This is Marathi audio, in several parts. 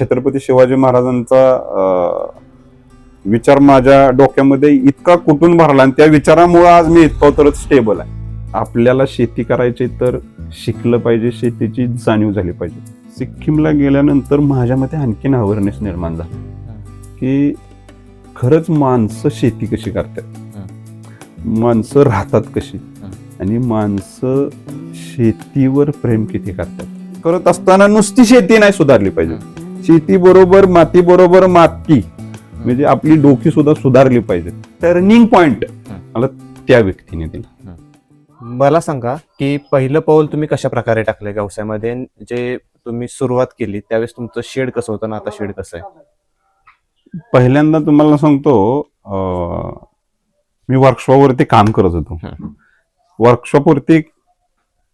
छत्रपती शिवाजी महाराजांचा विचार माझ्या डोक्यामध्ये इतका कुठून भरला आणि त्या विचारामुळे आज मी इतका तर स्टेबल आहे. आपल्याला शेती करायची तर शिकलं पाहिजे शेतीची जाणीव झाली पाहिजे. सिक्कीमला गेल्यानंतर माझ्यामध्ये आणखीन अवेअरनेस निर्माण झाला. की खरंच माणसं शेती कशी करतात? माणसं राहतात कशी? आणि माणसं शेतीवर प्रेम किती करतात? करत असताना नुसती शेती नाही सुधारली पाहिजे. शेती बरोबर माती. बरोबर माती म्हणजे आपली डोकी सुद्धा सुधारली पाहिजे. Turning point. मला त्या व्यक्तीने दिला. मला सांगा की पहिलं पाऊल तुम्ही कशा प्रकारे टाकलंय व्यवसायामध्ये जे तुम्ही सुरुवात केली त्यावेळेस तुमचं शेड कसं होतं ना आता शेड कसं आहे? पहिल्यांदा तुम्हाला सांगतो मी वर्कशॉपवरती काम करत होतो. वर्कशॉपवरती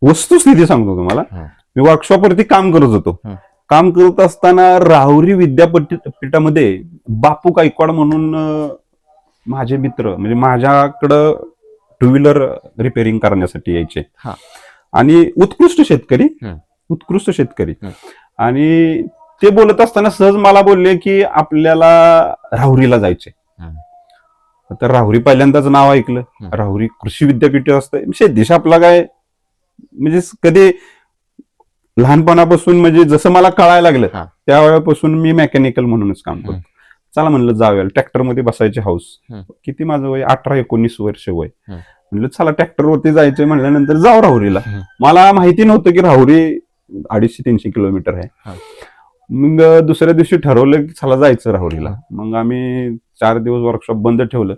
वस्तुस्थिती सांगतो तुम्हाला. मी वर्कशॉपवरती काम करत होतो. काम करत असताना राहुरी विद्यापीठामध्ये बापू गायकवाड म्हणून माझे मित्र म्हणजे माझ्याकडं टू व्हीलर रिपेअरिंग करण्यासाठी यायचे. आणि उत्कृष्ट शेतकरी. उत्कृष्ट शेतकरी. आणि ते बोलत असताना सहज मला बोलले की आपल्याला राहुरीला जायचे. तर राहुरी पहिल्यांदाच नाव ऐकलं. राहुरी कृषी विद्यापीठ असतं शेतीश आपला काय म्हणजे कधी लहानपणापासून म्हणजे जसं मला कळायला लागलं. त्यावेळेपासून मी मेकॅनिकल म्हणूनच काम करतो. चला म्हणलं जाऊया ट्रॅक्टरमध्ये बसायचे हाऊस. किती माझं वय अठरा एकोणीस वर्ष वय. म्हणलं चला ट्रॅक्टर वरती जायचंय म्हणल्यानंतर जाऊ राहुरीला. मला माहिती नव्हतं की राहुरी अडीचशे तीनशे किलोमीटर आहे. मग दुसऱ्या दिवशी ठरवलं की चला जायचं राहुरीला मग आम्ही चार दिवस वर्कशॉप बंद ठेवलं.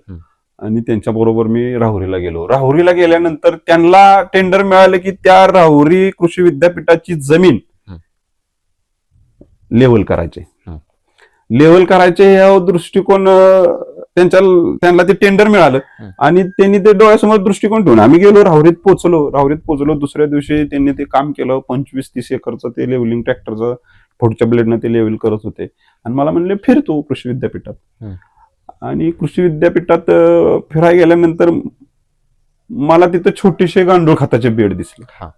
आणि त्यांच्या बरोबर मी राहुरीला गेलो राहुरीला गेल्यानंतर त्यांना टेंडर मिळालं की त्या राहुरी कृषी विद्यापीठाची जमीन. लेवल करायचे. लेवल करायचे या दृष्टिकोन त्यांच्या त्यांना ते टेंडर मिळालं. आणि त्यांनी ते डोळ्यासमोर दृष्टिकोन ठेवून आम्ही गेलो राहुरीत पोहोचलो राहुरीत पोहोचलो दुसऱ्या दिवशी त्यांनी ते काम केलं पंचवीस तीस एकरचं ते लेवलिंग ट्रॅक्टरचं पुढच्या ब्लेडनं ते लेवल करत होते आणि मला म्हणले फिरतो कृषी विद्यापीठात. आणि कृषी विद्यापीठात फिरायला गेल्यानंतर मला तिथं छोटीशे गांडूळ खताचे बेड दिसले हा.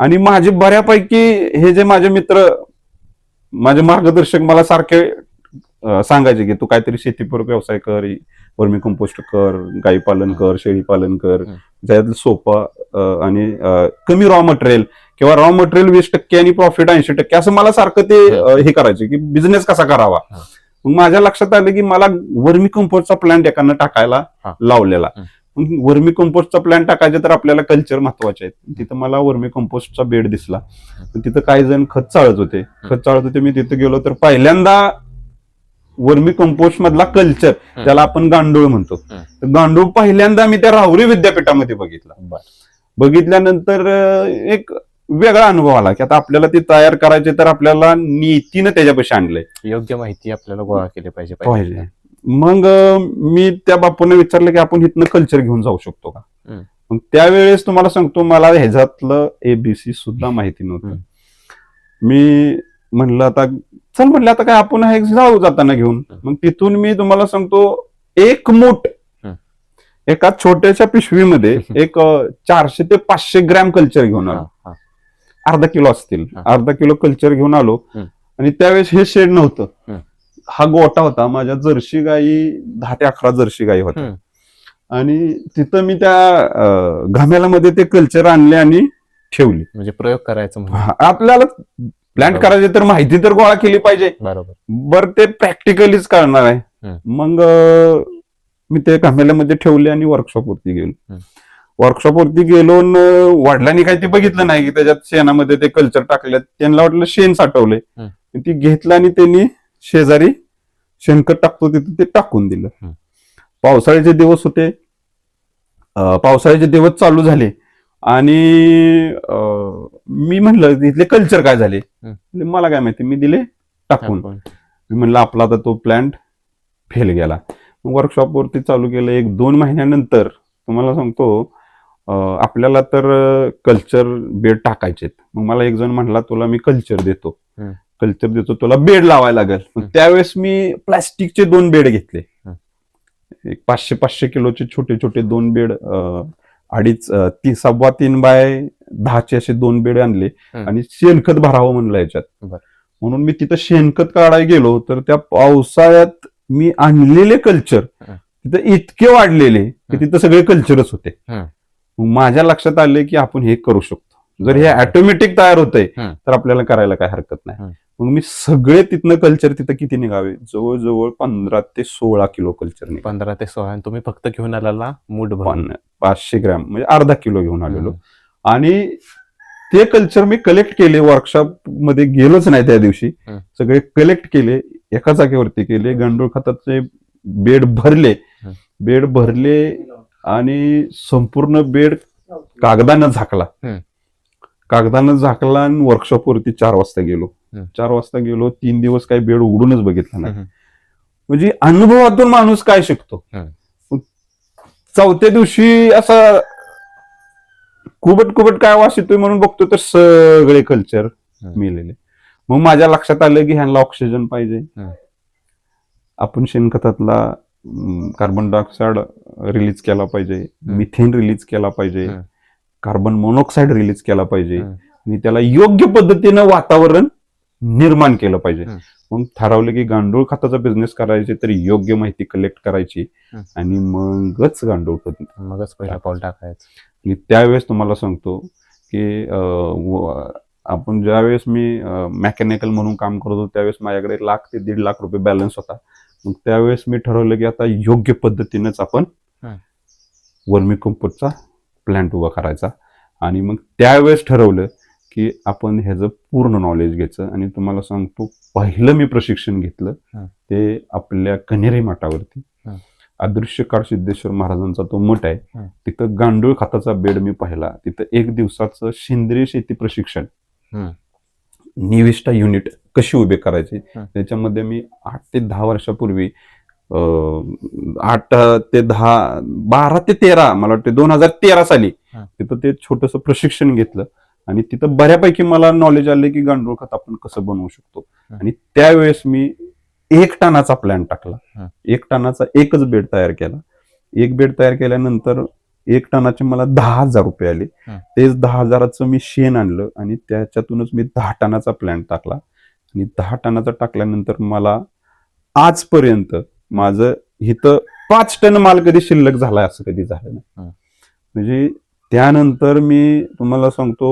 आणि माझे बऱ्यापैकी हे जे माझे मित्र माझे मार्गदर्शक मला सारखे सांगायचे की तू काहीतरी शेतीपूरक व्यवसाय कर वर्मी कंपोस्ट कर गाई पालन कर शेळी पालन कर. त्याच्यातलं सोपं आणि कमी रॉ मटेरियल किंवा रॉ मटेरियल वीस टक्के आणि प्रॉफिट ऐंशी टक्के असं मला सारखं ते हे करायचे की बिझनेस कसा करावा. मग माझ्या लक्षात आलं की मला वर्मी कंपोस्टचा प्लॅन एकानं टाकायला. लावलेला. वर्मी कंपोस्टचा प्लॅन टाकायचे तर आपल्याला कल्चर महत्त्वाचे आहेत. तिथं मला वर्मी कंपोस्टचा बेड दिसला. तिथं काही जण खत चाळत होते. खत चाळत होते मी तिथं गेलो तर पहिल्यांदा वर्मी कंपोस्ट मधला कल्चर. त्याला आपण गांडूळ म्हणतो. तर गांडूळ पहिल्यांदा मी त्या राहुरी विद्यापीठामध्ये बघितला. बघितल्यानंतर एक वेगळा अनुभव आला की आता आपल्याला ते तयार करायचे तर आपल्याला नीतीनं त्याच्यापाशी आणलंय योग्य माहिती आपल्याला गोळा केली पाहिजे पाहिजे मग मी त्या बापूने विचारलं की आपण इथनं कल्चर घेऊन जाऊ शकतो का. मग त्यावेळेस तुम्हाला सांगतो मला ह्याच्यातलं एबीसी सुद्धा माहिती नव्हतं. मी म्हणलं आता चल म्हटलं आता काय आपण हे जाऊ जाताना घेऊन. मग तिथून मी तुम्हाला सांगतो एक मूठ. एका छोट्याशा पिशवीमध्ये एक चारशे ते पाचशे ग्रॅम कल्चर घेऊन आलो. अर्धा किलो असतील. अर्धा किलो कल्चर घेऊन आलो. आणि त्यावेळेस हे शेड नव्हतं हं. गोटा होता माझ्या जर्सी गाई दहा ते अकरा जर्सी गाई होत्या. आणि तिथं मी त्या अं, घामेल्यामध्ये ते कल्चर आणले आणि ठेवली म्हणजे प्रयोग करायचं आपल्याला बरोबर. करायचे तर माहिती तर गोळा केली पाहिजे बरोबर बर ते प्रॅक्टिकलीच करणार आहे. मग मी ते घामेल्यामध्ये ठेवले आणि वर्कशॉप वरती गेलो हं. वर्कशॉप वरती गेलो वडिलांनी काही ते बघितलं नाही की त्याच्यात शेणामध्ये ते कल्चर टाकले त्यांना वाटलं शेण साठवलंय. ती घेतलं आणि त्यांनी शेजारी शेणखत टाकतो तिथे ते टाकून दिलं. पावसाळ्याचे दिवस होते. पावसाळ्याचे दिवस चालू झाले. आणि मी म्हणलं तिथले कल्चर काय झाले? मला काय माहिती मी दिले टाकून. मी म्हणलं आपला आता तो प्लॅन्ट फेल गेला. मग वर्कशॉप वरती चालू केलं एक दोन महिन्यानंतर तुम्हाला सांगतो आपल्याला तर कल्चर बेड टाकायचे मग मला एक जण म्हणला तुला मी कल्चर देतो. कल्चर देतो तुला बेड लावायला लागेल. त्यावेळेस मी प्लास्टिकचे दोन बेड घेतले. एक पाचशे पाचशे किलोचे छोटे छोटे दोन बेड अडीच ती सव्वा तीन बाय दहाचे असे दोन बेड आणले. आणि शेणखत भरावं म्हणलं याच्यात. म्हणून मी तिथं शेणखत काढायला गेलो तर त्या पावसाळ्यात मी आणलेले कल्चर. तिथं इतके वाढलेले की. तिथं सगळे कल्चरच होते माझ्या लक्षात आले की आपण हे करू शकतो जर हे. ऑटोमॅटिक तयार होतंय. तर आपल्याला करायला काय हरकत नाही. मग मी सगळे तिथनं कल्चर तिथं किती निघावे जवळजवळ पंधरा ते सोळा किलो कल्चर पंधरा ते सोळा तुम्ही फक्त घेऊन आलेला मूठ पाचशे ग्रॅम म्हणजे अर्धा किलो घेऊन आलेलो. आणि ते कल्चर मी कलेक्ट केले वर्कशॉपमध्ये गेलोच नाही त्या दिवशी. सगळे कलेक्ट केले एका जागेवरती केले गांडूळ खताचे बेड भरले. बेड भरले आणि संपूर्ण बेड कागदानं झाकला. कागदानं झाकला आणि वर्कशॉप वरती चार वाजता गेलो. चार वाजता गेलो तीन दिवस काही बेड उघडूनच बघितला नाही. म्हणजे अनुभवातून माणूस काय शिकतो. चौथ्या दिवशी असा कुबट कुबट काय वास येतोय म्हणून बघतो तर सगळे कल्चर. मिळलेले मग माझ्या लक्षात आलं की ह्यांना ऑक्सिजन पाहिजे. आपण शेणखतातला कार्बन डायऑक्साईड रिलीज केला पाहिजे मिथेन रिलीज केला पाहिजे. कार्बन मोनॉक्साईड रिलीज केला पाहिजे. आणि त्याला योग्य पद्धतीनं वातावरण निर्माण केलं पाहिजे. मग ठरवलं की गांडूळ खताचा बिझनेस करायचे तर योग्य माहिती कलेक्ट करायची. आणि मगच गांडूळ खत मगच पहिला पाऊल टाकायचं आणि त्यावेळेस तुम्हाला सांगतो की आपण ज्यावेळेस मी मेकॅनिकल म्हणून काम करत होतो त्यावेळेस माझ्याकडे लाख ते दीड लाख रुपये बॅलन्स होता मग त्यावेळेस मी ठरवलं की आता योग्य पद्धतीनेच आपण हं. वर्मी कंपोस्टचा प्लॅन्ट उभा करायचा आणि मग त्यावेळेस ठरवलं की आपण ह्याचं पूर्ण नॉलेज घ्यायचं आणि तुम्हाला सांगतो पहिलं मी प्रशिक्षण घेतलं. ते आपल्या कन्हेरी माठावरती. अदृश्य काळ सिद्धेश्वर महाराजांचा तो मठ आहे. तिथं गांडूळ खताचा बेड मी पाहिला तिथं एक दिवसाचं सेंद्रिय शेती प्रशिक्षण. निविष्ठा युनिट कशी उभे करायचे. त्याच्यामध्ये मी आठ ते दहा वर्षापूर्वी आठ ते दहा बारा ते तेरा मला वाटतं दोन हजार तेरा साली. तिथं ते छोटस प्रशिक्षण घेतलं आणि तिथं बऱ्यापैकी मला नॉलेज आले की गांडूळ खत आपण कसं बनवू शकतो. आणि त्यावेळेस मी एक टनाचा प्लॅन टाकला. एक टनाचा एकच बेड तयार केला एक बेड तयार केल्यानंतर एक टनाचे मला दहा हजार रुपये आले. तेच दहा हजाराचं मी शेण आणलं आणि त्याच्यातूनच मी दहा टनाचा प्लॅन टाकला आणि दहा टनाचा टाकल्यानंतर मला आजपर्यंत माझं इथं पाच टन माल कधी शिल्लक झालाय असं कधी झालं नाही. म्हणजे त्यानंतर मी तुम्हाला सांगतो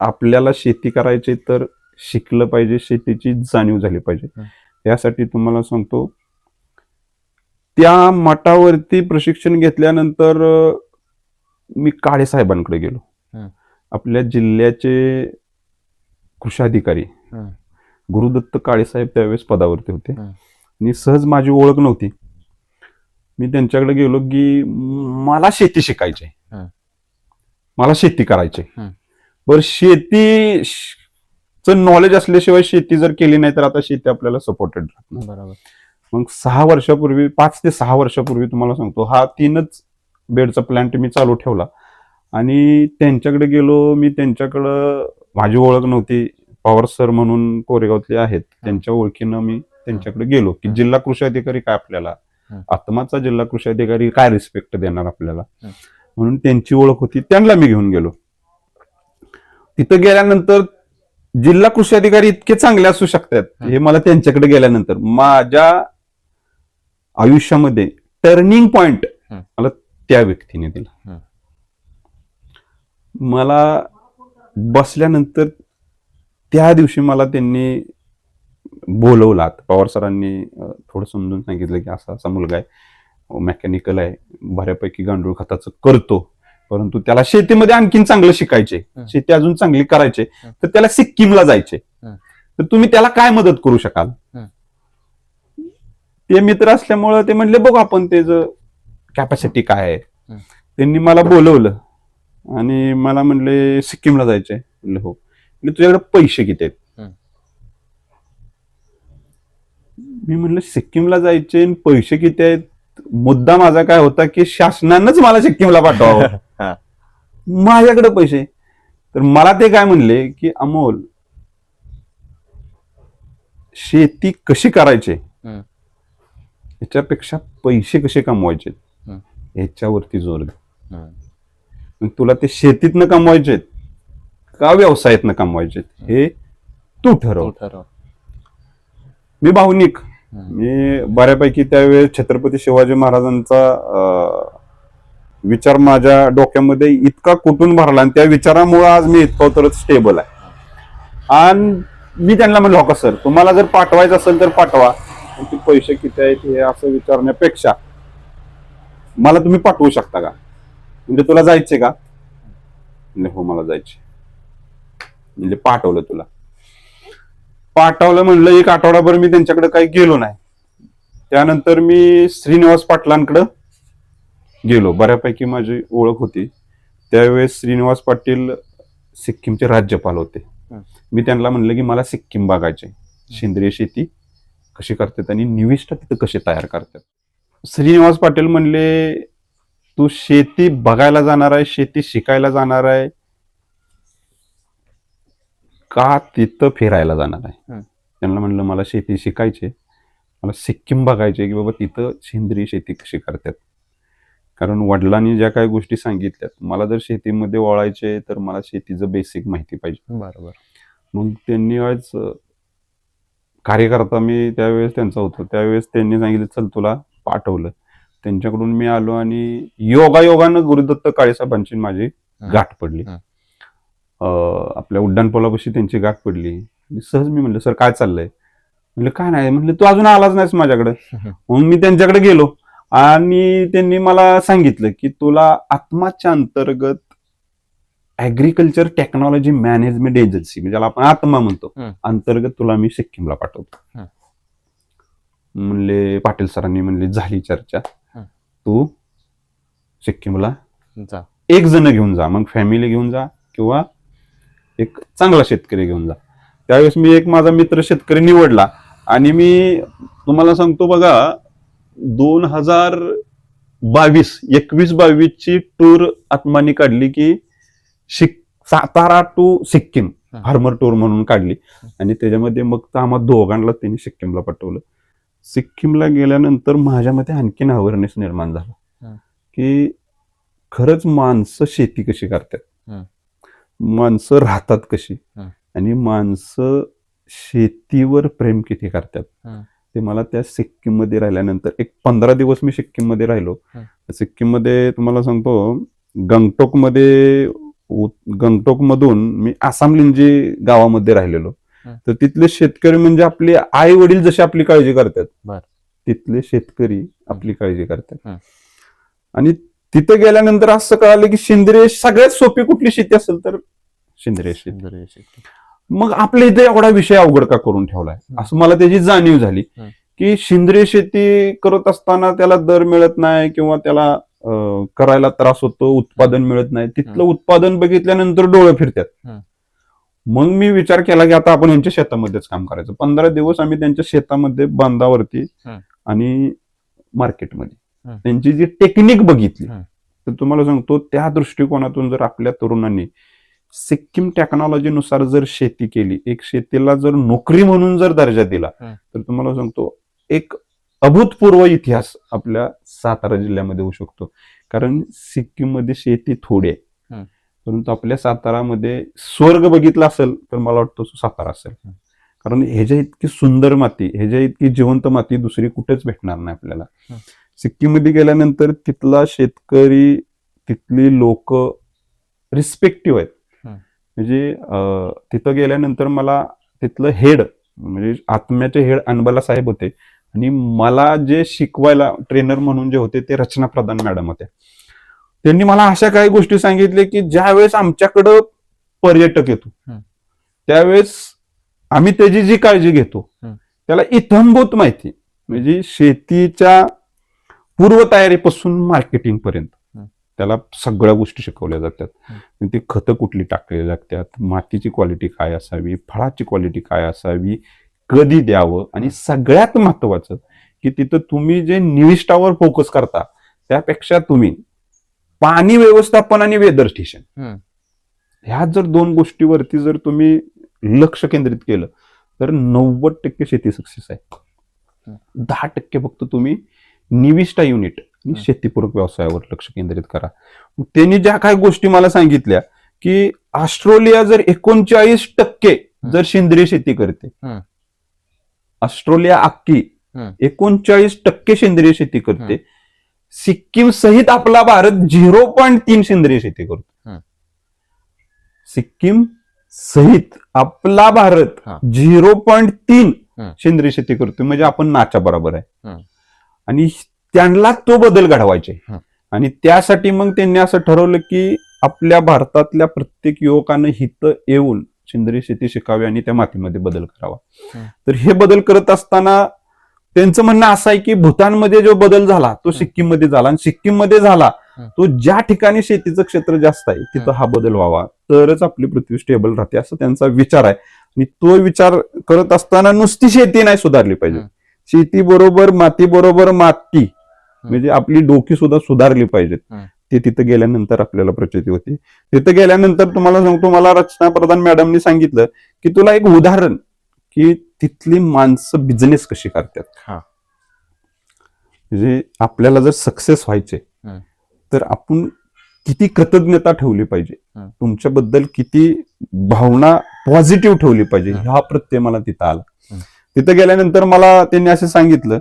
आपल्याला शेती करायची तर शिकलं पाहिजे शेतीची जाणीव झाली पाहिजे. त्यासाठी तुम्हाला सांगतो त्या मठावरती प्रशिक्षण घेतल्यानंतर मी काळे साहेबांकडे गेलो. आपल्या जिल्ह्याचे कृषी अधिकारी. गुरुदत्त काळेसाहेब त्यावेळेस पदावरती होते. आणि सहज माझी ओळख नव्हती. मी त्यांच्याकडे गेलो की मला शेती शिकायची. मला शेती करायची. बरं शेती च नॉलेज असल्याशिवाय शेती जर केली नाही तर आता शेती आपल्याला सपोर्टेड बरोबर. मग सहा वर्षापूर्वी पाच ते सहा वर्षापूर्वी तुम्हाला सांगतो हा तीनच बेडचा प्लॅन्ट मी चालू ठेवला. आणि त्यांच्याकडे गेलो मी त्यांच्याकडं माझी ओळख नव्हती. पवार सर म्हणून कोरेगावतले आहेत. त्यांच्या ओळखीनं मी त्यांच्याकडे गेलो की. जिल्हा कृषी अधिकारी काय आपल्याला. आत्माचा जिल्हा कृषी अधिकारी काय रिस्पेक्ट देणार आपल्याला. म्हणून त्यांची ओळख होती त्यांना मी घेऊन गेलो तिथं गेल्यानंतर जिल्हा कृषी अधिकारी इतके चांगले असू शकतात हं. मला त्यांच्याकडे गेल्यानंतर माझ्या आयुष्यामध्ये टर्निंग पॉइंट. मला त्या व्यक्तीने दिला. मला बसल्यानंतर त्या दिवशी मला त्यांनी बोलवलात. पवार सरांनी थोडं समजून सांगितलं की असा असा मुलगा आहे. मेकॅनिकल आहे. बऱ्यापैकी गांडूळ खताचं करतो. परंतु त्याला शेतीमध्ये आणखीन चांगलं शिकायचे हं. शेती अजून चांगली करायचे हं. तर त्याला सिक्कीमला जायचे हं. तर तुम्ही त्याला काय मदत करू शकाल? हं. ते मित्र असल्यामुळं ते म्हणले बघू आपण त्याचं कॅपॅसिटी काय आहे. हं. त्यांनी मला बोलवलं. आणि मला म्हणले सिक्कीमला जायचंय. म्हणलं हो. म्हणले तुझ्याकडे पैसे किती आहेत हं. मी म्हणलं सिक्कीमला जायचे पैसे किती आहेत? मुद्दा माझा काय होता की शासनानंच मला सिक्कीमला पाठवावं. हा. माझ्याकडे पैसे. तर मला ते काय म्हणले की अमोल शेती कशी करायची. याच्यापेक्षा पैसे कसे कमवायचे. याच्यावरती जोर दे. तुला ते शेतीतनं कमवायचे का व्यवसायातनं कमवायचे हे. तू ठरव. मी भावनिक. मी बऱ्यापैकी त्यावेळेस छत्रपती शिवाजी महाराजांचा विचार माझ्या डोक्यामध्ये इतका कुठून भरला आणि त्या विचारामुळे आज मी इतका तर स्टेबल आहे. आणि मी त्यांना म्हणलो हो का सर? तुम्हाला जर पाठवायचं असेल तर पाठवा. ते पैसे किती आहेत हे असं विचारण्यापेक्षा मला तुम्ही पाठवू शकता का? म्हणजे तुला जायचे का? म्हणजे हो मला जायचे म्हणजे पाठवलं तुला. पाठवलं म्हणलं एक आठवडाभर मी त्यांच्याकडे काही गेलो नाही. त्यानंतर मी श्रीनिवास पाटलांकडे गेलो. बऱ्यापैकी माझी ओळख होती. त्यावेळेस श्रीनिवास पाटील सिक्कीमचे राज्यपाल होते. मी त्यांना म्हणलं की मला सिक्कीम बघायचे सेंद्रिय शेती कशी करतात आणि निविष्ट तिथं कसे तयार करतात? श्रीनिवास पाटील म्हणले तू शेती बघायला जाणार आहे शेती शिकायला जाणार आहे. का तिथं फिरायला जाणार आहे. त्यांना म्हणलं मला शेती शिकायची मला सिक्कीम बघायचे की बाबा तिथं सेंद्रिय शेती कशी करतात? कारण वडिलांनी ज्या काही गोष्टी सांगितल्यात मला जर शेतीमध्ये वळायचे तर मला शेतीचं बेसिक माहिती पाहिजे. बरोबर. मग त्यांनी आज कार्यकर्ता मी त्यावेळेस त्यांचा होतो. त्यावेळेस त्यांनी सांगितलं चल तुला पाठवलं. त्यांच्याकडून मी आलो आणि योगायोगानं गुरुदत्त काळेसाहेबांची माझी गाठ पडली. अ, आपल्या उड्डाणपुलापाशी त्यांची गाठ पडली. सहज मी म्हणलं सर काय चाललंय? म्हणलं काय नाही. म्हणलं तू अजून आलाच नाहीस माझ्याकडे. मग मी त्यांच्याकडे गेलो. आणि त्यांनी मला सांगितलं की तुला आत्माच्या अंतर्गत ऍग्रिकल्चर टेक्नॉलॉजी मॅनेजमेंट एजन्सी म्हणजे ज्याला आपण आत्मा म्हणतो. अंतर्गत तुला मी सिक्कीमला पाठवतो. म्हणले पाटील सरांनी म्हणले झाली चर्चा. तू सिक्कीमला एक जण घेऊन जा. मग फॅमिली घेऊन जा किंवा एक चांगला शेतकरी घेऊन जा त्यावेळेस मी एक माझा मित्र शेतकरी निवडला आणि मी तुम्हाला सांगतो बघा दोन हजार बावीस एकवीस बावीस ची टूर आत्मानी काढली की शिक Satara to Sikkim. Farmer tour म्हणून काढली आणि त्याच्यामध्ये मग तर आम्हा दोघांना त्यांनी सिक्कीमला पाठवलं सिक्कीमला गेल्यानंतर माझ्यामध्ये आणखीन अवेअरनेस निर्माण झाला. की खरंच माणसं शेती कशी करतात. माणसं राहतात कशी हं. आणि माणसं शेतीवर प्रेम किती करतात हं. ते मला त्या सिक्कीममध्ये राहिल्यानंतर एक पंधरा दिवस मी सिक्कीममध्ये राहिलो हं. सिक्कीममध्ये तुम्हाला सांगतो गंगटोकमध्ये गंगटोक मधून मी आसाम लिंजी गावामध्ये राहिलेलो हं. तर तिथले शेतकरी म्हणजे आपले आई वडील जसे आपली काळजी करतात बर. तिथले शेतकरी आपली काळजी करतात हं. आणि तिथे गेल्यानंतर असं कळालं की सेंद्रिय सगळ्यात सोपी कुठली शेती असेल तर सेंद्रिय शेती सेंद्रिय शेती. मग आपल्या इथे एवढा विषय अवघड का करून ठेवलाय. असं मला त्याची जाणीव झाली. की सेंद्रिय शेती करत असताना त्याला दर मिळत नाही किंवा त्याला अं, करायला त्रास होतो उत्पादन मिळत नाही तिथलं. उत्पादन बघितल्यानंतर डोळे फिरतात हं. मग मी विचार केला की आता आपण यांच्या शेतामध्येच काम करायचं पंधरा दिवस आम्ही त्यांच्या शेतामध्ये बांधावरती हं. आणि मार्केटमध्ये. त्यांची जी टेक्निक बघितली. तर तुम्हाला सांगतो त्या दृष्टिकोनातून जर आपल्या तरुणांनी सिक्कीम टेक्नॉलॉजीनुसार जर शेती केली एक शेतीला जर नोकरी म्हणून जर दर्जा दिला. तर तुम्हाला सांगतो एक अभूतपूर्व इतिहास आपल्या सातारा जिल्ह्यामध्ये होऊ शकतो कारण सिक्कीममध्ये शेती थोडी आहे. परंतु आपल्या सातारामध्ये स्वर्ग बघितला असेल तर मला वाटतं सातारा असेल हं. कारण ह्याच्या इतकी सुंदर माती ह्याच्या इतकी जिवंत माती दुसरी कुठेच भेटणार नाही आपल्याला हं. सिक्कीममध्ये गेल्यानंतर तिथला शेतकरी तिथली लोक रिस्पेक्टिव्ह आहेत. म्हणजे तिथं गेल्यानंतर मला तिथलं हेड म्हणजे आत्म्याचे हेड अनबला साहेब होते आणि मला जे शिकवायला ट्रेनर म्हणून जे होते ते रचना प्रधान मॅडम होते त्यांनी मला अशा काही गोष्टी सांगितल्या की ज्यावेळेस आमच्याकडं पर्यटक येतो. त्यावेळेस आम्ही त्याची जी काळजी घेतो. त्याला इथंभूत माहिती म्हणजे शेतीच्या पूर्वतयारीपासून मार्केटिंग पर्यंत. त्याला सगळ्या गोष्टी शिकवल्या जातात. ती खतं कुठली टाकली लागतात? मातीची क्वालिटी काय असावी? फळाची क्वालिटी काय असावी? कधी द्यावं? आणि सगळ्यात महत्वाचं की तिथं तुम्ही जे निविष्ठावर फोकस करता त्यापेक्षा तुम्ही पाणी व्यवस्थापन आणि वेदर स्टेशन. ह्या जर दोन गोष्टीवरती जर तुम्ही लक्ष केंद्रित केलं तर नव्वद टक्के शेती सक्सेस आहे. दहा टक्के फक्त तुम्ही निविष्ठा युनिट हं. शेतीपूरक व्यवसायावर लक्ष केंद्रित करा त्यांनी ज्या काही गोष्टी मला सांगितल्या की ऑस्ट्रेलिया जर एकोणचाळीस टक्के जर सेंद्रिय शेती करते. ऑस्ट्रेलिया हम्म. एकोणचाळीस टक्के सेंद्रिय शेती करते सिक्कीम सहित आपला भारत झिरो पॉईंट तीन सेंद्रिय शेती करतो. सिक्कीम सहित आपला भारत. झिरो पॉईंट तीन. सेंद्रिय शेती करतोय म्हणजे आपण नाच्या बरोबर आहे. आणि त्यांना तो बदल घडवायचे. आणि त्यासाठी मग त्यांनी असं ठरवलं की आपल्या भारतातल्या प्रत्येक युवकानं हित येऊन सेंद्रिय शेती शिकावी आणि त्या मातीमध्ये बदल करावा. तर हे बदल करत असताना त्यांचं म्हणणं असं आहे की भूतानमध्ये जो बदल झाला तो सिक्कीममध्ये झाला आणि सिक्कीममध्ये झाला. तो ज्या ठिकाणी शेतीचं क्षेत्र जास्त आहे तिथं हा बदल व्हावा तरच आपली पृथ्वी स्टेबल राहते असं त्यांचा विचार आहे आणि तो विचार करत असताना नुसती शेती नाही सुधारली पाहिजे. शेती बरोबर माती बरोबर माती म्हणजे आपली डोकी सुद्धा सुधारली पाहिजेत. ते तिथं गेल्यानंतर आपल्याला प्रचिती होती तिथं गेल्यानंतर तुम्हाला सांगतो मला रचना प्रधान मॅडमनी सांगितलं की तुला एक उदाहरण की तिथली माणसं बिझनेस कशी करतात हा. म्हणजे आपल्याला जर सक्सेस व्हायचे. तर आपण किती कृतज्ञता ठेवली पाहिजे. तुमच्याबद्दल किती भावना पॉझिटिव्ह ठेवली पाहिजे. हा प्रत्यय मला तिथं आला. तिथं गेल्यानंतर मला त्यांनी असं सांगितलं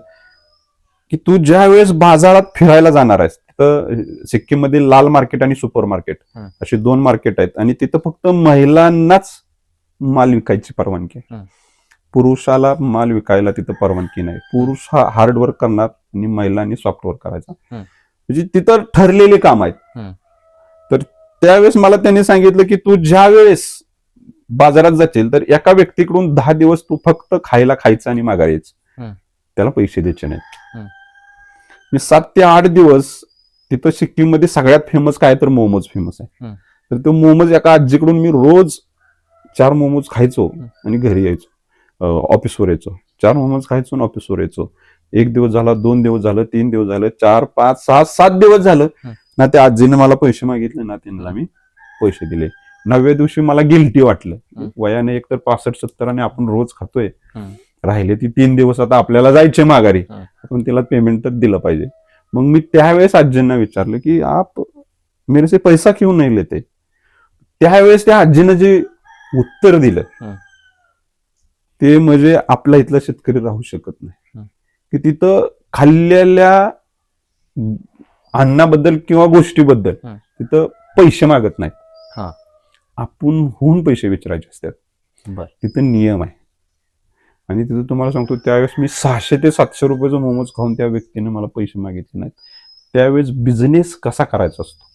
की तू ज्या वेळेस बाजारात फिरायला जाणार आहेस तिथं सिक्कीममध्ये लाल मार्केट आणि सुपर मार्केट. अशी दोन मार्केट आहेत आणि तिथं फक्त महिलांनाच माल विकायची परवानगी आहे. पुरुषाला माल विकायला तिथं परवानगी नाही पुरुष हा हार्डवर्क करणार आणि महिलांनी सॉफ्टवर्क करायचा हम्म. म्हणजे तिथं ठरलेले काम आहेत. तर त्यावेळेस मला त्यांनी सांगितलं की तू ज्या वेळेस बाजारात जाशील तर एका व्यक्तीकडून दहा दिवस तू फक्त खायला खायचं आणि हम्म. त्याला पैसे द्यायचे नाहीत. मी सात ते आठ दिवस तिथं सिक्कीममध्ये सगळ्यात फेमस काय तर मोमोज फेमस आहे. तर तो मोमोज एका आजीकडून मी रोज चार मोमोज खायचो. आणि घरी यायचो ऑफिसवर यायचो चार मोमोज खायचो आणि ऑफिसवर यायचो एक दिवस झाला दोन दिवस झालं तीन दिवस झालं चार पाच सहा सात दिवस झालं. ना त्या आजीने मला पैसे मागितले ना त्यांना मी पैसे दिले नवव्या दिवशी मला गिल्टी वाटलं. वयाने एकतर पासष्ट सत्तर आणि आपण रोज खातोय. राहिले ती तीन दिवस आता आपल्याला जायचे माघारी. आपण तिला पेमेंट तर दिलं पाहिजे मग मी त्यावेळेस आजींना विचारलं की आप मेरे से पैसा क्यों नाही लेते त्यावेळेस त्या आजीनं जे उत्तर दिलं. ते म्हणजे आपला इथला शेतकरी राहू शकत नाही. की तिथं खाल्लेल्या अन्नाबद्दल किंवा गोष्टीबद्दल. तिथं पैसे मागत नाहीत. आपण होऊन पैसे विचारायचे असतात तिथं नियम आहे आणि तिथं तुम्हाला सांगतो त्यावेळेस मी सहाशे ते सातशे रुपयाचं मोमोज खाऊन त्या व्यक्तीने मला पैसे मागितले नाहीत त्यावेळेस बिझनेस कसा करायचा असतो.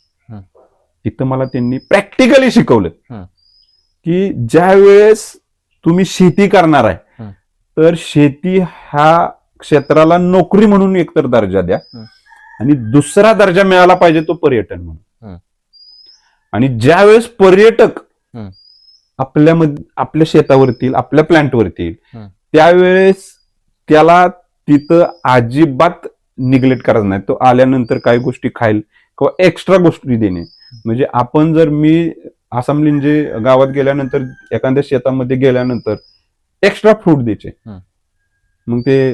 तिथं मला त्यांनी प्रॅक्टिकली शिकवलं. की ज्या वेळेस तुम्ही शेती करणार आहे. तर शेती ह्या क्षेत्राला नोकरी म्हणून एकतर दर्जा द्या. आणि दुसरा दर्जा मिळाला पाहिजे तो पर्यटन म्हणून. आणि ज्यावेळेस पर्यटक. आपल्या आपल्या शेतावरती आपल्या प्लांटवरती येईल. त्यावेळेस त्याला तिथं अजिबात निग्लेक्ट करायचं नाही तो आल्यानंतर काही गोष्टी खाईल किंवा एक्स्ट्रा गोष्टी देणे म्हणजे आपण जर मी आसाम लिंजे गावात गेल्यानंतर एखाद्या शेतामध्ये गेल्यानंतर एक्स्ट्रा फ्रूट द्यायचे. मग ते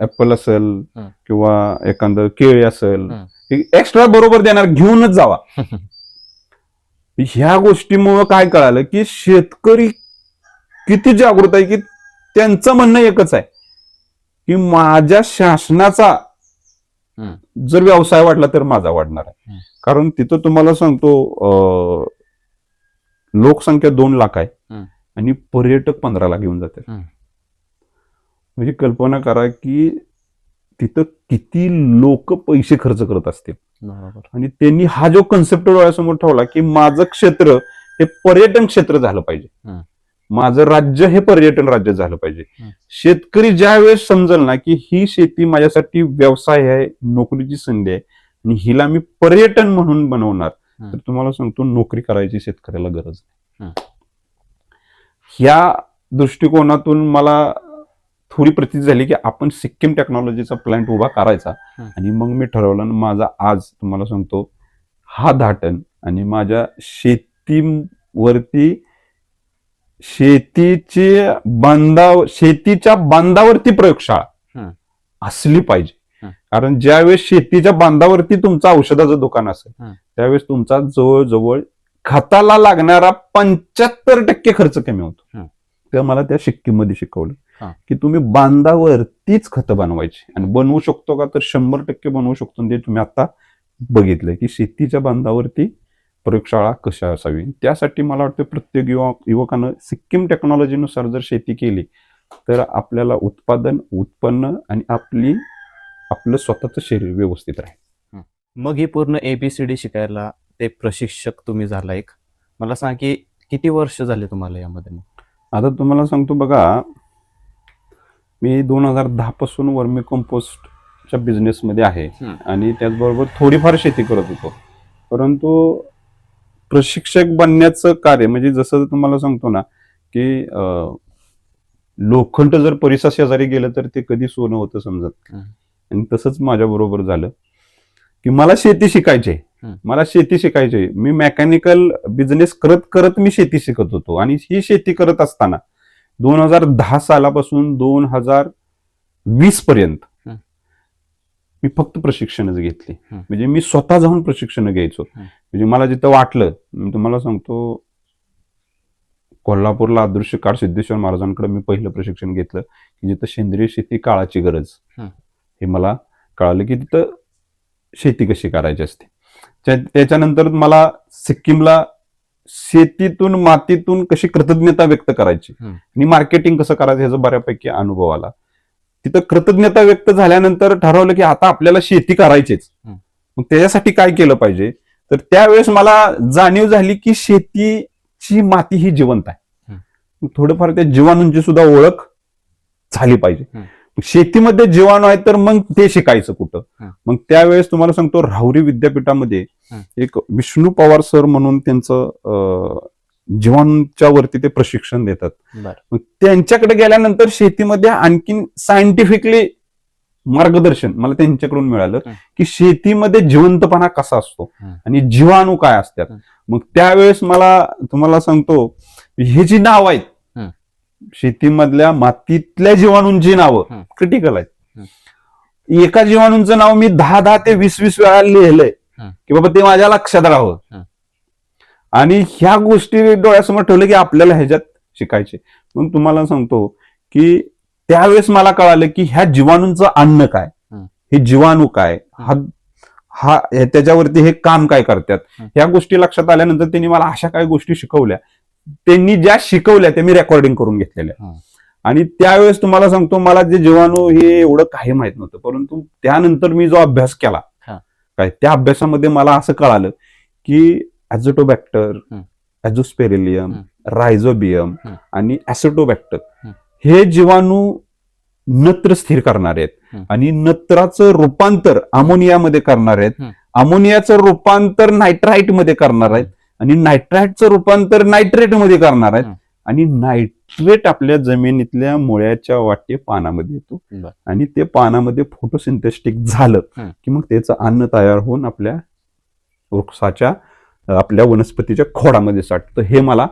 ऍपल असेल. किंवा एखादं केळी असेल. एक्स्ट्रा बरोबर देणार घेऊनच जावा ह्या गोष्टीमुळं काय कळालं की शेतकरी किती जागृत आहे की त्यांचं म्हणणं एकच आहे की माझ्या शासनाचा. जर व्यवसाय वाढला तर माझा वाढणार आहे. कारण तिथं तुम्हाला सांगतो लोकसंख्या दोन लाख आहे. आणि पर्यटक पंधरा लाख येऊन जातात हम्म. म्हणजे कल्पना करा की तिथं किती लोक पैसे खर्च करत असतील आणि त्यांनी हा जो कन्सेप्ट डोळ्यासमोर ठेवला की माझं क्षेत्र हे पर्यटन क्षेत्र झालं पाहिजे. माझं राज्य हे पर्यटन राज्य झालं पाहिजे. शेतकरी ज्या वेळेस समजल ना की ही शेती माझ्यासाठी व्यवसाय आहे नोकरीची संधी आहे आणि हिला मी पर्यटन म्हणून बनवणार. तर तुम्हाला सांगतो नोकरी करायची शेतकऱ्याला गरज. नाही ह्या दृष्टिकोनातून मला थोडी प्रती झाली की आपण सिक्कीम टेक्नॉलॉजीचा प्लांट उभा करायचा. आणि मग मी ठरवलं माझा आज तुम्हाला सांगतो हा धाटन आणि माझ्या शेतीवरती शेतीची बांधाव शेतीच्या बांधावरती प्रयोगशाळा. असली पाहिजे. कारण ज्यावेळेस शेतीच्या बांधावरती तुमचं औषधाचं दुकान असेल. त्यावेळेस तुमचा जवळजवळ खताला लागणारा पंच्याहत्तर टक्के खर्च कमी होतो हम्म. ते मला त्या सिक्कीममध्ये शिकवलं. की तुम्ही बांधावरतीच खतं बनवायची. आणि बनवू शकतो का तर शंभर टक्के बनवू शकतो. ते तुम्ही आता बघितलं की शेतीच्या बांधावरती प्रयोगशाळा कशा असावी? त्यासाठी मला वाटतं प्रत्येक युवक युवकानं सिक्कीम टेक्नॉलॉजीनुसार जर शेती केली तर आपल्याला उत्पादन उत्पन्न आणि आपली आपलं स्वतःचं शरीर व्यवस्थित राहील. मग ही पूर्ण एबीसीडी शिकायला ते प्रशिक्षक तुम्ही झाला एक. मला सांग की किती वर्ष झाले तुम्हाला यामध्ये? आता तुम्हाला सांगतो बघा मी दोन हजार दहा पासून वर्मी कंपोस्टच्या बिझनेसमध्ये आहे. आणि त्याचबरोबर थोडीफार शेती करत होतो परंतु प्रशिक्षक बनण्याचं कार्य म्हणजे जसं तुम्हाला सांगतो ना की लोखंड जर परिसर शेजारी गेलं तर ते कधी सोनं होतं समजत. आणि तसंच माझ्या बरोबर झालं की मला शेती शिकायची. मला शेती शिकायची. मी मेकॅनिकल बिझनेस करत करत मी शेती शिकत होतो आणि ही शेती करत असताना दोन हजार दहा सालापासून दोन हजार वीस पर्यंत. मी फक्त प्रशिक्षणच घेतली. म्हणजे मी स्वतः जाऊन प्रशिक्षण घ्यायचो. म्हणजे मला जिथं वाटलं मी तुम्हाला सांगतो कोल्हापूरला अदृश्य काळ सिद्धेश्वर महाराजांकडे मी पहिलं प्रशिक्षण घेतलं की जिथं सेंद्रिय शेती काळाची गरज. हे मला कळालं की तिथं शेती कशी करायची असते त्या- त्याच्यानंतर मला सिक्कीमला शेतीतून मातीतून कशी कृतज्ञता व्यक्त करायची. आणि मार्केटिंग कसं करायचं ह्याचा बऱ्यापैकी अनुभव आला. तिथं कृतज्ञता व्यक्त झाल्यानंतर ठरवलं की आता आपल्याला शेती करायचीच. मग त्याच्यासाठी काय केलं पाहिजे? तर त्यावेळेस मला जाणीव झाली की शेतीची माती ही जिवंत आहे. थोडंफार त्या जीवाणूंची सुद्धा ओळख झाली पाहिजे. शेतीमध्ये जीवाणू आहे तर मग ते शिकायचं कुठं. मग त्यावेळेस तुम्हाला सांगतो राहुरी विद्यापीठामध्ये. एक विष्णू पवार सर म्हणून त्यांचं जीवाणूंच्या वरती ते प्रशिक्षण देतात मग त्यांच्याकडे गेल्यानंतर शेतीमध्ये आणखीन सायंटिफिकली मार्गदर्शन मला त्यांच्याकडून मिळालं. की शेतीमध्ये जिवंतपणा कसा असतो. आणि जीवाणू काय असतात. मग त्यावेळेस मला तुम्हाला सांगतो हे जी नाव आहेत. शेतीमधल्या मातीतल्या जीवाणूंची नावं. क्रिटिकल आहेत एका जीवाणूंचं नाव मी दहा दहा ते वीस वीस वेळा लिहिलंय. की बाबा ते माझ्या लक्षात राहावं. आणि ह्या गोष्टी डोळ्यासमोर ठेवलं की आपल्याला ह्याच्यात शिकायचे मग तुम्हाला सांगतो की त्यावेळेस मला कळालं की ह्या जीवाणूंचं अन्न काय हं. जीवाणू काय हा हा त्याच्यावरती हे काम काय करतात. ह्या गोष्टी लक्षात आल्यानंतर त्यांनी मला अशा काही गोष्टी शिकवल्या त्यांनी ज्या शिकवल्या त्या मी रेकॉर्डिंग करून घेतलेल्या. आणि त्यावेळेस तुम्हाला सांगतो मला जे जीवाणू हे एवढं काही माहीत नव्हतं परंतु त्यानंतर मी जो अभ्यास केला. काय त्या अभ्यासामध्ये मला असं कळालं की ॲझोटोबॅक्टर. ॲझोस्पेरिलियम हं. रायझोबियम. आणि ॲसिटोबॅक्टर हं. जीवाणू नत्र स्थिर करणारे आहेत. आणि नत्राचं रूपांतर अमोनियामध्ये करणार आहेत. अमोनियाचं रूपांतर नायट्राईटमध्ये करणार आहेत आणि नायट्राईटचं रूपांतर नायट्रेटमध्ये करणार आहेत. आणि नायट्रेट आपल्या जमिनीतल्या मुळ्याच्या वाटे पानामध्ये येतो. आणि ते पानामध्ये फोटोसिंथेस्टिक झालं. की मग त्याचं अन्न तयार होऊन आपल्या वृक्षाच्या आपल्या वनस्पतीच्या खोडामध्ये साठतं हे मला.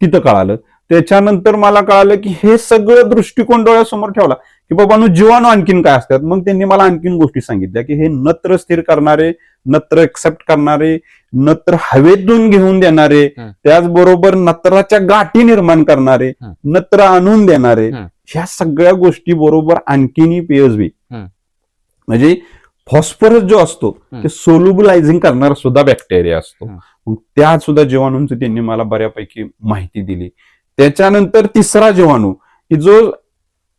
तिथं कळालं त्याच्यानंतर मला कळालं की हे सगळं दृष्टिकोन डोळ्यासमोर ठेवला की बाबांनो जीवाणू आणखीन काय असतात मग त्यांनी मला आणखीन गोष्टी सांगितल्या की हे नत्र स्थिर करणारे नत्र एक्सेप्ट करणारे नत्र हवेतून घेऊन देणारे. त्याचबरोबर नत्राच्या गाठी निर्माण करणारे. नत्र आणून देणारे. ह्या सगळ्या गोष्टी बरोबर आणखीनही हं. म्हणजे फॉस्फरस जो असतो. ते सोल्युबलायझिंग करणारा सुद्धा बॅक्टेरिया असतो. मग त्या सुद्धा जीवाणूंची त्यांनी मला बऱ्यापैकी माहिती दिली त्याच्यानंतर तिसरा जीवाणू की जो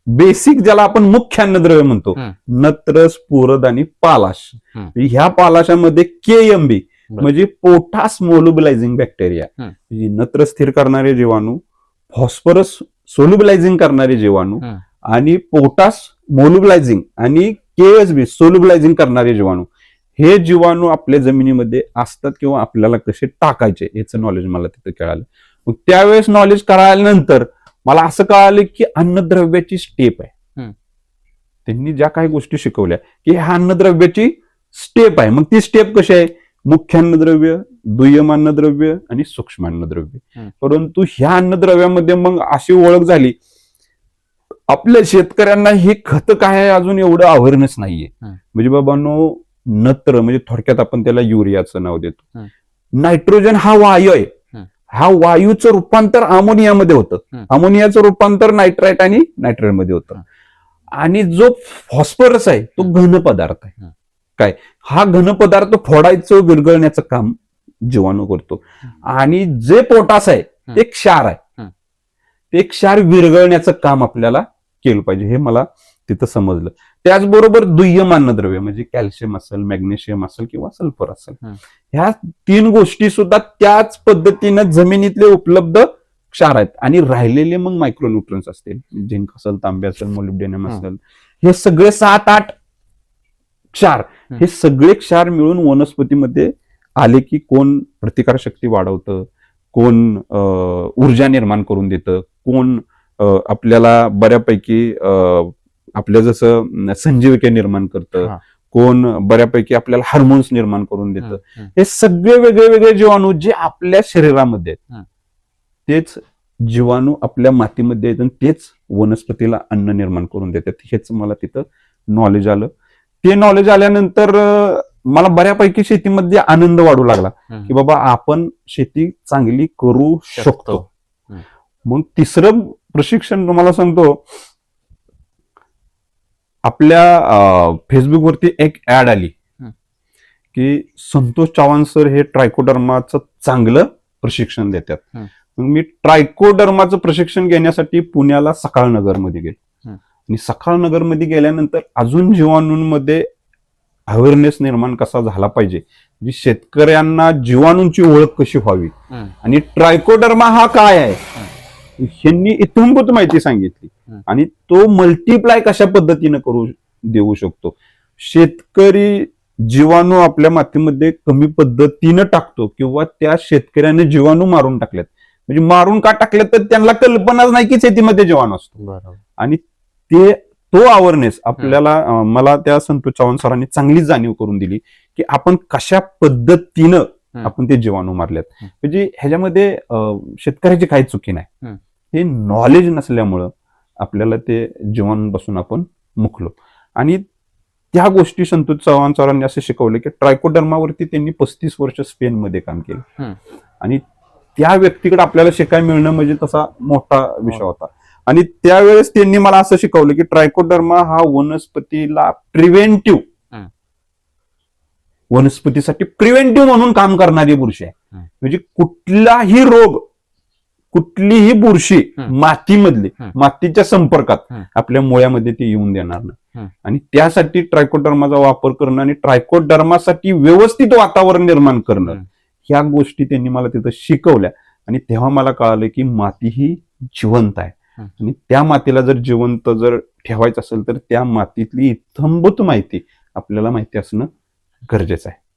बेसिक ज्याला आपण मुख्य अन्नद्रव्य म्हणतो. नत्र स्फुरद आणि पालाश. ह्या पालाशामध्ये केएमबी. म्हणजे पोटास मोलुबलायझिंग बॅक्टेरिया. म्हणजे नत्र स्थिर करणारे जीवाणू फॉस्फरस सोल्युबलायझिंग करणारे जीवाणू. आणि पोटास मोलुबलायझिंग आणि केएसबी सोल्युबलायझिंग करणारे जीवाणू हे जीवाणू आपल्या जमिनीमध्ये असतात किंवा आपल्याला कसे टाकायचे याचं नॉलेज मला तिथं कळालं मग त्यावेळेस नॉलेज कळाल्यानंतर मला असं कळालं की अन्नद्रव्याची स्टेप आहे. त्यांनी ज्या काही गोष्टी शिकवल्या की ह्या अन्नद्रव्याची स्टेप आहे मग ती स्टेप कशी आहे मुख्य अन्नद्रव्य दुय्यम अन्नद्रव्य आणि सूक्ष्म अन्नद्रव्य. परंतु ह्या अन्नद्रव्यामध्ये मग अशी ओळख झाली आपल्या शेतकऱ्यांना हे खत काय आहे अजून एवढं अवेअरनेस नाहीये. म्हणजे बाबांनो नत्र म्हणजे थोडक्यात आपण त्याला युरियाचं नाव देतो. नायट्रोजन हा वायू आहे हं. वायूचं रूपांतर अमोनियामध्ये होतं. अमोनियाचं रूपांतर नायट्राईट आणि नायट्रेटमध्ये होतं. आणि जो फॉस्फरस आहे तो घन पदार्थ आहे. काय हा घन पदार्थ फोडायचं विरघळण्याचं काम जीवाणू करतो आणि जे पोटास आहे ते क्षार आहे. ते क्षार विरघळण्याचं काम आपल्याला केलं पाहिजे हे मला तिथं समजलं त्याचबरोबर दुय्यम अन्नद्रव्य म्हणजे कॅल्शियम असेल मॅग्नेशियम असेल किंवा सल्फर असेल. ह्या तीन गोष्टी सुद्धा त्याच पद्धतीनं जमिनीतले उपलब्ध क्षार आहेत आणि राहिलेले मग मायक्रोन्युट्रन्स असतील झिंक असेल तांबे असेल मोलिब्डेनम हं. असेल हे सगळे सात आठ क्षार हं. सगळे क्षार मिळून वनस्पतीमध्ये आले की कोण प्रतिकारशक्ती वाढवतं कोण ऊर्जा निर्माण करून देतं कोण आपल्याला बऱ्यापैकी आपलं जसं संजीविके निर्माण करतं. कोण बऱ्यापैकी आपल्याला हार्मोन्स निर्माण करून देतं हं, सगळे वेगळे वेगळे जीवाणू जे आपल्या शरीरामध्ये आहेत. तेच जीवाणू आपल्या मातीमध्ये आहेत आणि तेच वनस्पतीला अन्न निर्माण करून देतात हेच मला तिथं नॉलेज आलं ते नॉलेज आल्यानंतर मला बऱ्यापैकी शेतीमध्ये आनंद वाढू लागला. की बाबा आपण शेती चांगली करू शकतो. मग तिसरं प्रशिक्षण तुम्हाला सांगतो आपल्या फेसबुकवरती एक ऍड आली. की संतोष चव्हाण सर हे ट्रायकोडर्माचं चांगलं प्रशिक्षण देतात मी ट्रायकोडर्माचं प्रशिक्षण घेण्यासाठी पुण्याला सकाळ नगरमध्ये गेलो. आणि सकाळ नगरमध्ये गेल्यानंतर अजून जीवाणूंमध्ये अवेअरनेस निर्माण कसा झाला पाहिजे शेतकऱ्यांना जीवाणूंची ओळख कशी व्हावी. आणि ट्रायकोडर्मा हा काय आहे ह्यांनी इथंभूत माहिती सांगितली. आणि तो मल्टिप्लाय कशा पद्धतीनं करू देऊ शकतो? शेतकरी जीवाणू आपल्या मातीमध्ये कमी पद्धतीनं टाकतो किंवा त्या शेतकऱ्याने जीवाणू मारून टाकल्यात. म्हणजे मारून का टाकल्यात तर त्यांना कल्पनाच नाही की शेतीमध्ये जीवाणू असतो. आणि ते तो अवेअरनेस आपल्याला मला त्या संतोष चव्हाण सरांनी चांगली जाणीव करून दिली की आपण कशा पद्धतीनं. आपण ते जीवाणू मारल्यात. म्हणजे ह्याच्यामध्ये शेतकऱ्याची काही चुकी नाही. हं. नॉलेज नसल्यामुळं आपल्याला ते जीवाणूपासून आपण मुकलो आणि त्या गोष्टी संतोष चव्हाण सरांनी असे शिकवले की ट्रायकोडर्मावरती त्यांनी पस्तीस वर्ष स्पेनमध्ये काम केलं. आणि त्या व्यक्तीकडे आपल्याला शिकाय मिळणं म्हणजे तसा मोठा विषय होता आणि त्यावेळेस त्यांनी मला असं शिकवलं की ट्रायकोडर्मा हा वनस्पतीला प्रिव्हेंटिव्ह. वनस्पतीसाठी प्रिव्हेंटिव्ह म्हणून काम करणारी बुरशी आहे. म्हणजे कुठलाही रोग कुठलीही बुरशी. मातीमधली. मातीच्या संपर्कात. आपल्या मुळ्यामध्ये ती येऊन देणार. नाही आणि त्यासाठी ट्रायकोडर्माचा वापर करणं आणि ट्रायकोडर्मासाठी व्यवस्थित वातावरण निर्माण करणं. ह्या गोष्टी त्यांनी मला तिथं शिकवल्या आणि तेव्हा मला कळालं की माती ही जिवंत आहे. आणि त्या मातीला जर जिवंत जर ठेवायचं असेल तर त्या मातीतली इथंभूत माहिती आपल्याला माहिती असणं गरजेचं आहे